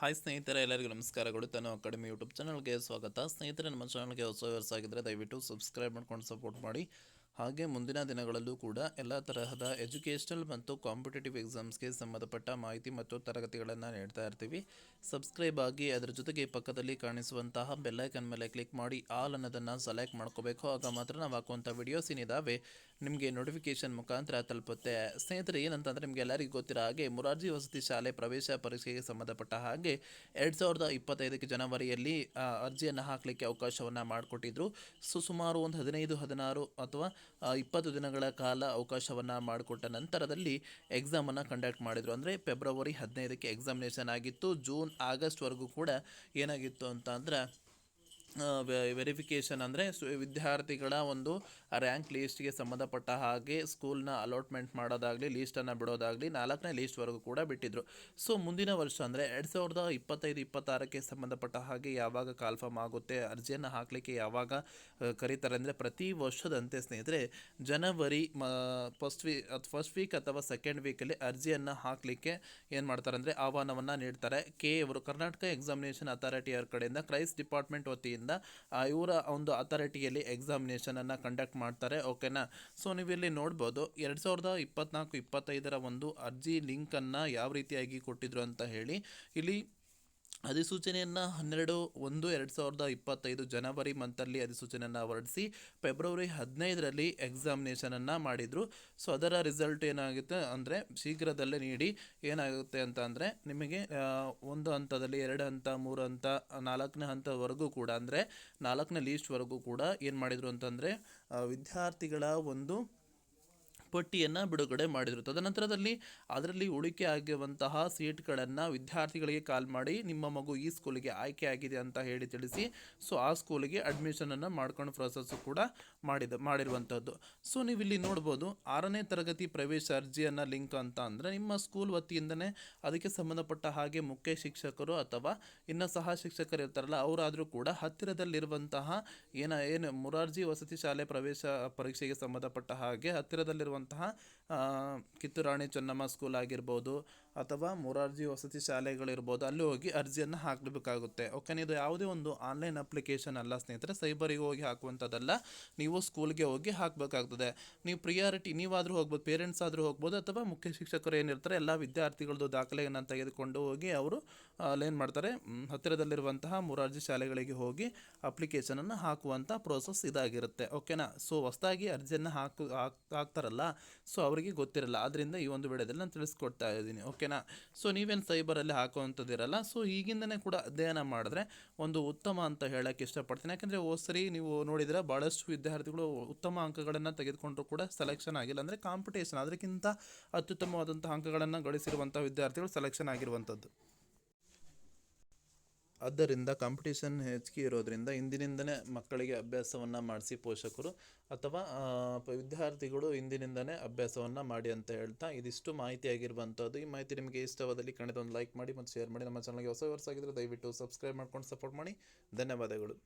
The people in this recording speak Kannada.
ಹಾಯ್ ಸ್ನೇಹಿತರೆ, ಎಲ್ಲರಿಗೂ ನಮಸ್ಕಾರಗಳು ತನ್ನ ಅಕಾಡೆಮಿ ಯೂಟ್ಯೂಬ್ ಚಾನಲ್ಗೆ ಸ್ವಾಗತ. ಸ್ನೇಹಿತರೆ, ನಮ್ಮ ಚಾನಲ್ಗೆ ಹೊಸ ವ್ಯವಸ್ಥೆ ಆಗಿದ್ದರೆ ದಯವಿಟ್ಟು ಸಬ್ಸ್ಕ್ರೈಬ್ ಮಾಡ್ಕೊಂಡು ಸಪೋರ್ಟ್ ಮಾಡಿ. ಹಾಗೆ ಮುಂದಿನ ದಿನಗಳಲ್ಲೂ ಕೂಡ ಎಲ್ಲ ತರಹದ ಎಜುಕೇಷನಲ್ ಮತ್ತು ಕಾಂಪಿಟೇಟಿವ್ ಎಕ್ಸಾಮ್ಸ್ಗೆ ಸಂಬಂಧಪಟ್ಟ ಮಾಹಿತಿ ಮತ್ತು ತರಗತಿಗಳನ್ನು ನೀಡ್ತಾ ಇರ್ತೀವಿ. ಸಬ್ಸ್ಕ್ರೈಬ್ ಆಗಿ ಅದರ ಜೊತೆಗೆ ಪಕ್ಕದಲ್ಲಿ ಕಾಣಿಸುವಂತಹ ಬೆಲ್ಲೈಕನ್ ಮೇಲೆ ಕ್ಲಿಕ್ ಮಾಡಿ, ಆಲ್ ಅನ್ನೋದನ್ನು ಸೆಲೆಕ್ಟ್ ಮಾಡ್ಕೋಬೇಕು. ಆಗ ಮಾತ್ರ ನಾವು ಹಾಕುವಂಥ ವಿಡಿಯೋಸ್ ಏನಿದ್ದಾವೆ ನಿಮಗೆ ನೋಟಿಫಿಕೇಶನ್ ಮುಖಾಂತರ ತಲುಪುತ್ತೆ. ಸ್ನೇಹಿತರೆ, ಏನಂತಂದರೆ ನಿಮಗೆ ಎಲ್ಲರಿಗೂ ಗೊತ್ತಿರೋ ಹಾಗೆ ಮುರಾರ್ಜಿ ವಸತಿ ಶಾಲೆ ಪ್ರವೇಶ ಪರೀಕ್ಷೆಗೆ ಸಂಬಂಧಪಟ್ಟ ಹಾಗೆ ಎರಡು ಸಾವಿರದ ಇಪ್ಪತ್ತೈದಕ್ಕೆ ಜನವರಿಯಲ್ಲಿ ಅರ್ಜಿಯನ್ನು ಹಾಕಲಿಕ್ಕೆ ಅವಕಾಶವನ್ನು ಮಾಡಿಕೊಟ್ಟಿದ್ರು. ಸೊ, ಸುಮಾರು ಒಂದು ಹದಿನೈದು, ಹದಿನಾರು ಅಥವಾ ಇಪ್ಪತ್ತು ದಿನಗಳ ಕಾಲ ಅವಕಾಶವನ್ನು ಮಾಡಿಕೊಟ್ಟ ನಂತರದಲ್ಲಿ ಎಕ್ಸಾಮನ್ನು ಕಂಡಕ್ಟ್ ಮಾಡಿದರು. ಅಂದರೆ ಫೆಬ್ರವರಿ ಹದಿನೈದಕ್ಕೆ ಎಕ್ಸಾಮಿನೇಷನ್ ಆಗಿತ್ತು. ಜೂನ್ ಆಗಸ್ಟ್ವರೆಗೂ ಕೂಡ ಏನಾಗಿತ್ತು ಅಂತ ವೆರಿಫಿಕೇಷನ್ ಅಂದರೆ ವಿದ್ಯಾರ್ಥಿಗಳ ಒಂದು ರ್ಯಾಂಕ್ ಲೀಸ್ಟ್ಗೆ ಸಂಬಂಧಪಟ್ಟ ಹಾಗೆ ಸ್ಕೂಲ್ನ ಅಲಾಟ್ಮೆಂಟ್ ಮಾಡೋದಾಗಲಿ ಲೀಸ್ಟನ್ನು ಬಿಡೋದಾಗಲಿ ನಾಲ್ಕನೇ ಲೀಸ್ಟ್ವರೆಗೂ ಕೂಡ ಬಿಟ್ಟಿದ್ರು. ಸೊ ಮುಂದಿನ ವರ್ಷ ಅಂದರೆ ಎರಡು ಸಾವಿರದ ಇಪ್ಪತ್ತೈದು, ಇಪ್ಪತ್ತಾರಕ್ಕೆ ಸಂಬಂಧಪಟ್ಟ ಹಾಗೆ ಯಾವಾಗ ಕಾಲ್ಫಾರ್ಮ್ ಆಗುತ್ತೆ, ಅರ್ಜಿಯನ್ನು ಹಾಕಲಿಕ್ಕೆ ಯಾವಾಗ ಕರೀತಾರೆ ಅಂದರೆ ಪ್ರತಿ ವರ್ಷದಂತೆ ಸ್ನೇಹಿತರೆ, ಜನವರಿ ಫಸ್ಟ್ ವೀಕ್ ಫಸ್ಟ್ ವೀಕ್ ಅಥವಾ ಸೆಕೆಂಡ್ ವೀಕಲ್ಲಿ ಅರ್ಜಿಯನ್ನು ಹಾಕಲಿಕ್ಕೆ ಏನು ಮಾಡ್ತಾರೆ ಅಂದರೆ ಆಹ್ವಾನವನ್ನು ನೀಡ್ತಾರೆ. ಕೆ ಅವರು ಕರ್ನಾಟಕ ಎಕ್ಸಾಮಿನೇಷನ್ ಅಥಾರಿಟಿ ಕಡೆಯಿಂದ ಕ್ರೈಸ್ ಡಿಪಾರ್ಟ್ಮೆಂಟ್ ವತಿಯಿಂದ ಇವರ ಒಂದು ಅಥಾರಿಟಿಯಲ್ಲಿ ಎಕ್ಸಾಮಿನೇಷನನ್ನು ಕಂಡಕ್ಟ್ ಮಾಡ್ತಾರೆ ಓಕೆನಾ ಸೊ ನೀವು ಇಲ್ಲಿ ನೋಡ್ಬೋದು, ಎರಡು ಸಾವಿರದ ಇಪ್ಪತ್ನಾಲ್ಕು, ಇಪ್ಪತ್ತೈದರ ಒಂದು ಅರ್ಜಿ ಲಿಂಕನ್ನು ಯಾವ ರೀತಿಯಾಗಿ ಕೊಟ್ಟಿದ್ರು ಅಂತ ಹೇಳಿ, ಇಲ್ಲಿ ಅಧಿಸೂಚನೆಯನ್ನು ಹನ್ನೆರಡು ಒಂದು ಎರಡು ಸಾವಿರದ ಇಪ್ಪತ್ತೈದು ಜನವರಿ ಮಂತಲ್ಲಿ ಅಧಿಸೂಚನೆಯನ್ನು ಹೊರಡಿಸಿ ಫೆಬ್ರವರಿ ಹದಿನೈದರಲ್ಲಿ ಎಕ್ಸಾಮಿನೇಷನನ್ನು ಮಾಡಿದರು. ಸೊ ಅದರ ರಿಸಲ್ಟ್ ಏನಾಗುತ್ತೆ ಅಂದರೆ, ಶೀಘ್ರದಲ್ಲೇ ನೀಡಿ. ಏನಾಗುತ್ತೆ ಅಂತ ಅಂದರೆ, ನಿಮಗೆ ಒಂದು ಹಂತದಲ್ಲಿ, ಎರಡು ಹಂತ, ಮೂರು ಹಂತ, ನಾಲ್ಕನೇ ಹಂತವರೆಗೂ ಕೂಡ ಅಂದರೆ, ನಾಲ್ಕನೇ ಲೀಸ್ಟ್ವರೆಗೂ ಕೂಡ ಏನು ಮಾಡಿದರು ಅಂತಂದರೆ ವಿದ್ಯಾರ್ಥಿಗಳ ಒಂದು ಪಟ್ಟಿಯನ್ನು ಬಿಡುಗಡೆ ಮಾಡಿದರು ತದನಂತರದಲ್ಲಿ ಅದರಲ್ಲಿ ಉಳಿಕೆ ಆಗಿರುವಂತಹ ಸೀಟ್ಗಳನ್ನು ವಿದ್ಯಾರ್ಥಿಗಳಿಗೆ ಕಾಲ್ ಮಾಡಿ ನಿಮ್ಮ ಮಗು ಈ ಸ್ಕೂಲಿಗೆ ಆಯ್ಕೆ ಆಗಿದೆ ಅಂತ ಹೇಳಿ ತಿಳಿಸಿ, ಸೊ ಆ ಸ್ಕೂಲಿಗೆ ಅಡ್ಮಿಷನನ್ನು ಮಾಡ್ಕೊಂಡು ಪ್ರೊಸೆಸ್ಸು ಕೂಡ ಮಾಡಿದ ಮಾಡಿರುವಂಥದ್ದು ಸೊ ನೀವು ಇಲ್ಲಿ ನೋಡ್ಬೋದು ಆರನೇ ತರಗತಿ ಪ್ರವೇಶ ಅರ್ಜಿಯನ್ನು ಲಿಂಕ್ ಅಂತ ಅಂದರೆ ನಿಮ್ಮ ಸ್ಕೂಲ್ ವತಿಯಿಂದನೇ ಅದಕ್ಕೆ ಸಂಬಂಧಪಟ್ಟ ಹಾಗೆ ಮುಖ್ಯ ಶಿಕ್ಷಕರು ಅಥವಾ ಇನ್ನು ಸಹ ಶಿಕ್ಷಕರು ಇರ್ತಾರಲ್ಲ, ಅವರಾದರೂ ಕೂಡ ಹತ್ತಿರದಲ್ಲಿರುವಂತಹ ಏನ, ಏನು ಮುರಾರ್ಜಿ ವಸತಿ ಶಾಲೆ ಪ್ರವೇಶ ಪರೀಕ್ಷೆಗೆ ಸಂಬಂಧಪಟ್ಟ ಹಾಗೆ ಹತ್ತಿರದಲ್ಲಿರುವಂತಹ ಕಿತ್ತೂರು ರಾಣಿ ಚೆನ್ನಮ್ಮ ಸ್ಕೂಲ್ ಆಗಿರ್ಬೋದು ಅಥವಾ ಮೊರಾರ್ಜಿ ವಸತಿ ಶಾಲೆಗಳಿರ್ಬೋದು ಅಲ್ಲಿ ಹೋಗಿ ಅರ್ಜಿಯನ್ನು ಹಾಕಬೇಕಾಗುತ್ತೆ. ಓಕೆನಾ ಇದು ಯಾವುದೇ ಒಂದು ಆನ್ಲೈನ್ ಅಪ್ಲಿಕೇಶನ್ ಅಲ್ಲ ಸ್ನೇಹಿತರೆ ಸೈಬರಿಗೆ ಹೋಗಿ ಹಾಕುವಂಥದ್ದಲ್ಲ. ನೀವು ಸ್ಕೂಲ್ಗೆ ಹೋಗಿ ಹಾಕಬೇಕಾಗ್ತದೆ. ನೀವು ಪ್ರಿಯಾರಿಟಿ ನೀವಾದರೂ ಹೋಗ್ಬೋದು ಪೇರೆಂಟ್ಸ್ ಆದರೂ ಹೋಗ್ಬೋದು, ಅಥವಾ ಮುಖ್ಯ ಶಿಕ್ಷಕರು ಏನಿರ್ತಾರೆ, ಎಲ್ಲ ವಿದ್ಯಾರ್ಥಿಗಳದ್ದು ದಾಖಲೆಯನ್ನು ತೆಗೆದುಕೊಂಡು ಹೋಗಿ ಅವರು ಅಲ್ಲೇನು ಮಾಡ್ತಾರೆ ಹತ್ತಿರದಲ್ಲಿರುವಂತಹ ಮೊರಾರ್ಜಿ ಶಾಲೆಗಳಿಗೆ ಹೋಗಿ ಅಪ್ಲಿಕೇಶನನ್ನು ಹಾಕುವಂಥ ಪ್ರೋಸೆಸ್ ಇದಾಗಿರುತ್ತೆ. ಓಕೆನಾ ಸೊ ಹೊಸದಾಗಿ ಅರ್ಜಿಯನ್ನು ಹಾಕ್, ಹಾಕ್ತಾರಲ್ಲ ಸೊ ಅವರಿಗೆ ಗೊತ್ತಿರಲ್ಲ. ಆದ್ದರಿಂದ ಈ ಒಂದು ವಿಡಿಯೋದಲ್ಲಿ ನಾನು ತಿಳಿಸ್ಕೊಡ್ತಾ ಇದ್ದೀನಿ. ಓಕೆನಾ ಸೊ ನೀವೇನು ಸೈಬರಲ್ಲಿ ಹಾಕುವಂಥದ್ದಿರಲ್ಲ. ಸೊ ಈಗಿಂದನೇ ಕೂಡ ಅಧ್ಯಯನ ಮಾಡಿದ್ರೆ ಒಂದು ಉತ್ತಮ ಅಂತ ಹೇಳಕ್ಕೆ ಇಷ್ಟಪಡ್ತೀನಿ. ಯಾಕಂದರೆ ಓ ಸರಿ ನೀವು ನೋಡಿದರೆ ಭಾಳಷ್ಟು ವಿದ್ಯಾರ್ಥಿಗಳು ಉತ್ತಮ ಅಂಕಗಳನ್ನು ತೆಗೆದುಕೊಂಡ್ರು ಕೂಡ ಸೆಲೆಕ್ಷನ್ ಆಗಿಲ್ಲ. ಅಂದರೆ ಕಾಂಪಿಟೇಷನ್ ಅದಕ್ಕಿಂತ ಅತ್ಯುತ್ತಮವಾದಂಥ ಅಂಕಗಳನ್ನು ಗಳಿಸಿರುವಂಥ ವಿದ್ಯಾರ್ಥಿಗಳು ಸೆಲೆಕ್ಷನ್ ಆಗಿರುವಂಥದ್ದು. ಆದ್ದರಿಂದ ಕಾಂಪಿಟೇಷನ್ ಹೆಚ್ಚಿಗೆ ಇರೋದರಿಂದ ಇಂದಿನಿಂದನೇ ಮಕ್ಕಳಿಗೆ ಅಭ್ಯಾಸವನ್ನು ಮಾಡಿಸಿ ಪೋಷಕರು ಅಥವಾ ವಿದ್ಯಾರ್ಥಿಗಳು ಇಂದಿನಿಂದನೇ ಅಭ್ಯಾಸವನ್ನು ಮಾಡಿ ಅಂತ ಹೇಳ್ತಾ ಇದಿಷ್ಟು ಮಾಹಿತಿ ಆಗಿರುವಂಥದ್ದು ಈ ಮಾಹಿತಿ ನಿಮಗೆ ಇಷ್ಟವಾದಲ್ಲಿ ಖಂಡಿತ ಒಂದು ಲೈಕ್ ಮಾಡಿ ಮತ್ತು ಶೇರ್ ಮಾಡಿ. ನಮ್ಮ ಚಾನಲ್ಗೆ ಹೊಸ ವರ್ಷ ಆಗಿದ್ದರೆ ದಯವಿಟ್ಟು ಸಬ್ಸ್ಕ್ರೈಬ್ ಮಾಡ್ಕೊಂಡು ಸಪೋರ್ಟ್ ಮಾಡಿ. ಧನ್ಯವಾದಗಳು.